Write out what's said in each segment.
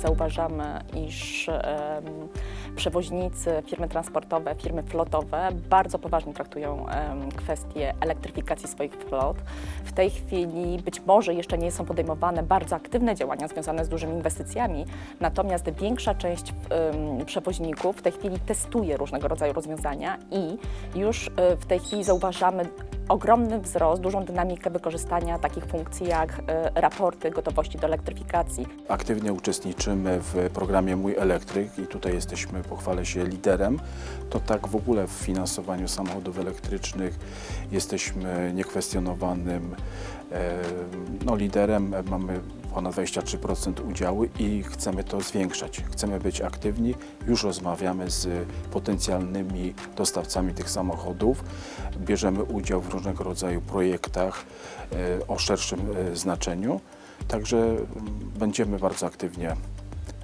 zauważamy, iż przewoźnicy, firmy transportowe, firmy flotowe bardzo poważnie traktują em, kwestię elektryfikacji swoich flot. W tej chwili być może jeszcze nie są podejmowane bardzo aktywne działania związane z dużymi inwestycjami, natomiast większa część przewoźników w tej chwili testuje różnego rodzaju rozwiązania i już e, w tej chwili zauważamy ogromny wzrost, dużą dynamikę wykorzystania takich funkcji jak e, raporty gotowości do elektryfikacji. Aktywnie uczestniczymy w programie Mój Elektryk i tutaj jesteśmy, pochwalę się, liderem. To tak w ogóle w finansowaniu samochodów elektrycznych jesteśmy niekwestionowanym e, no, liderem. Mamy ponad 23% udziału i chcemy to zwiększać. Chcemy być aktywni. Już rozmawiamy z potencjalnymi dostawcami tych samochodów. Bierzemy udział w różnego rodzaju projektach e, o szerszym e, znaczeniu. Także mm, będziemy bardzo aktywnie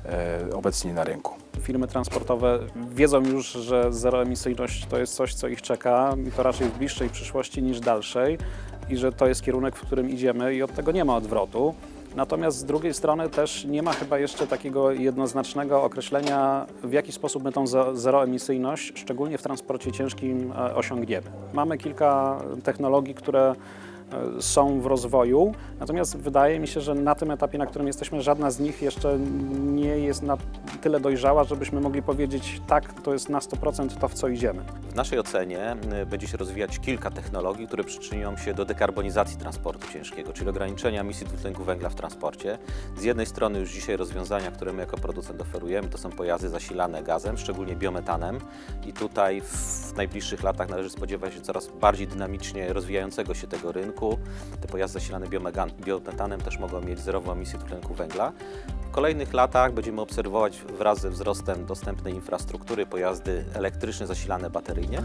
e, obecni na rynku. Firmy transportowe wiedzą już, że zeroemisyjność to jest coś, co ich czeka i to raczej w bliższej przyszłości niż dalszej i że to jest kierunek, w którym idziemy i od tego nie ma odwrotu. Natomiast z drugiej strony też nie ma chyba jeszcze takiego jednoznacznego określenia, w jaki sposób my tą ze- zeroemisyjność, szczególnie w transporcie ciężkim, e, osiągniemy. Mamy kilka technologii, które e, są w rozwoju, natomiast wydaje mi się, że na tym etapie, na którym jesteśmy, żadna z nich jeszcze nie jest na tyle dojrzała, żebyśmy mogli powiedzieć, tak, to jest na 100% to, w co idziemy. W naszej ocenie y, będzie się rozwijać kilka technologii, które przyczynią się do dekarbonizacji transportu ciężkiego, czyli ograniczenia emisji dwutlenku węgla w transporcie. Z jednej strony już dzisiaj rozwiązania, które my jako producent oferujemy, to są pojazdy zasilane gazem, szczególnie biometanem i tutaj w najbliższych latach należy spodziewać się coraz bardziej dynamicznie rozwijającego się tego rynku. Te pojazdy zasilane biometanem też mogą mieć zerową emisję dwutlenku węgla. W kolejnych latach będziemy obserwować wraz ze wzrostem dostępnej infrastruktury pojazdy elektryczne zasilane bateryjnie.